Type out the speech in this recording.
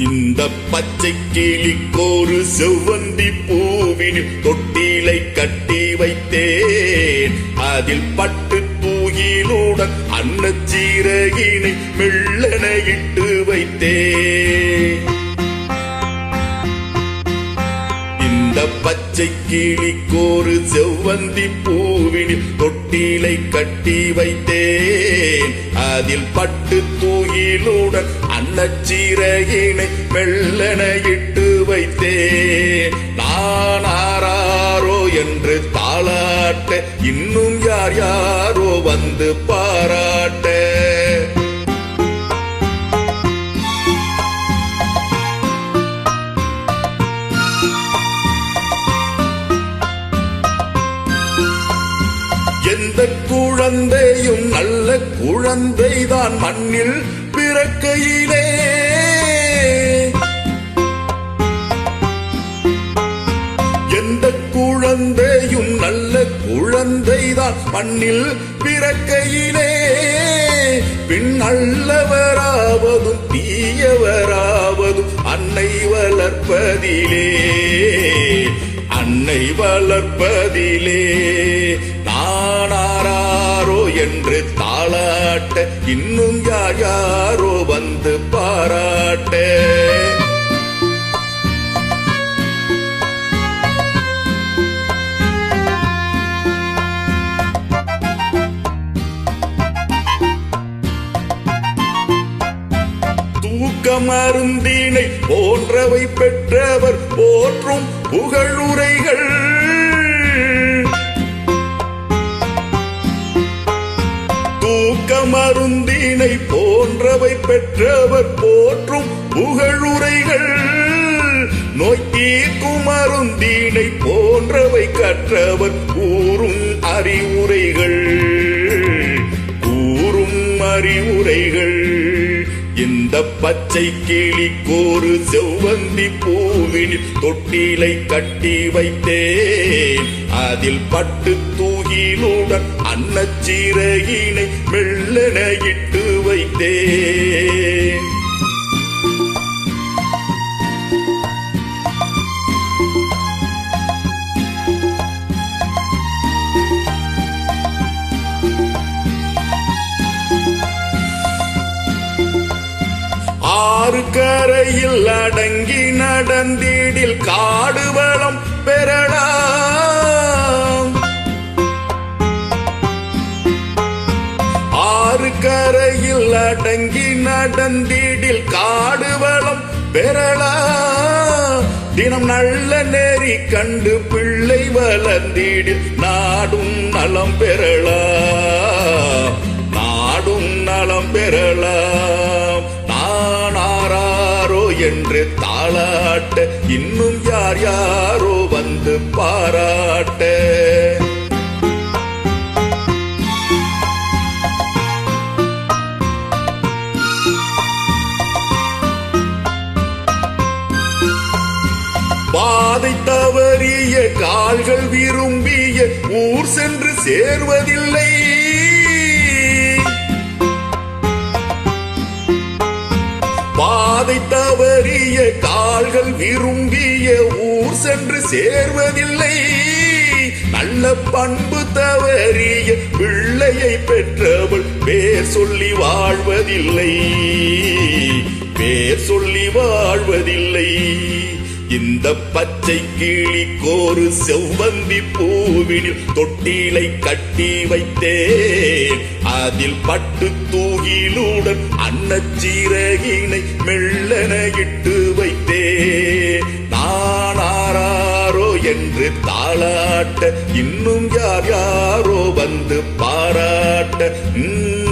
இந்த பச்சை கிளிக்கோரு செவ்வந்தி பூவின் தொட்டிலை கட்டி வைத்தேன். அதில் பட்டு தூகிலுடன் அன்னச்சீரகினை மெல்லன இட்டு வைத்தேன். பச்சை கிளிக்கோரு செவ்வந்தி பூவினில் தொட்டிலை கட்டி வைத்தேன். அதில் பட்டு தூயிலுடன் அன்னச்சீரகினை மெல்லன இட்டு வைத்தேன். நான் ஆராரோ என்று தாளாட்ட இன்னும் யார் யாரோ வந்து பாராட்ட குழந்தையும் நல்ல குழந்தைதான் மண்ணில் பிறக்கையிலே. எந்த குழந்தையும் நல்ல குழந்தைதான் மண்ணில் பிறக்கையிலே. பின் நல்லவராவதும் தீயவராவதும் அன்னை வளர்ப்பதிலே. அன்னை வளர்ப்பதிலே. ஆனாரோ என்று தாளாட்ட இன்னும் யார் யாரோ வந்து பாராட்ட. மருந்தினை போன்றவை பெற்றவர் போற்றும் புகழுரைகள் பெற்றவர் போற்றும் புகழுரைகள். நோய் தீர்க்கும் அருந்தீனை போன்றவை கற்றவர் கூறும் அறிவுரைகள். கூறும் அறிவுரைகள். இந்த பச்சை கிளிக்கோரு செவ்வந்தி பூவினில் தொட்டிலை கட்டி வைத்தேன். அதில் பட்டு தூகிலுடன் அன்னச்சிறகினை மெல்லன இட்டு வைத்தேன். ஆறு கரையில் அடங்கி நடந்தீடில் காடு வளம் பெறலாம். ஆறு கரையில் அடங்கி நடந்தீடில் காடு வளம் பெறலாம். தினம் நல்ல நெறி கண்டு பிள்ளை வளர்ந்தீடில் நாடும் நலம் பெறலாம். தாளாட்ட இன்னும் யார் யாரோ வந்து பாராட்ட. பாதை தவறிய கால்கள் விரும்பிய ஊர் சென்று சேர்வதில்லை. பாதை தவறிய கால்கள் விரும்பிய ஊர் சென்று சேர்வதில்லை. நல்ல பண்பு தவறிய பிள்ளையை பெற்றவள் பேர் சொல்லி வாழ்வதில்லை. பேர் சொல்லி வாழ்வதில்லை. இந்த பச்சை கிளிக்கோரு செவ்வந்தி பூவினில் தொட்டிலை கட்டி வைத்தேன். அதில் பட்டு தூகிலுடன் அன்னச்சீரகினை மெல்லன இட்டு வைத்தே. நானாரோ என்று தாளாட்ட இன்னும் யார் யாரோ வந்து பாராட்ட உம்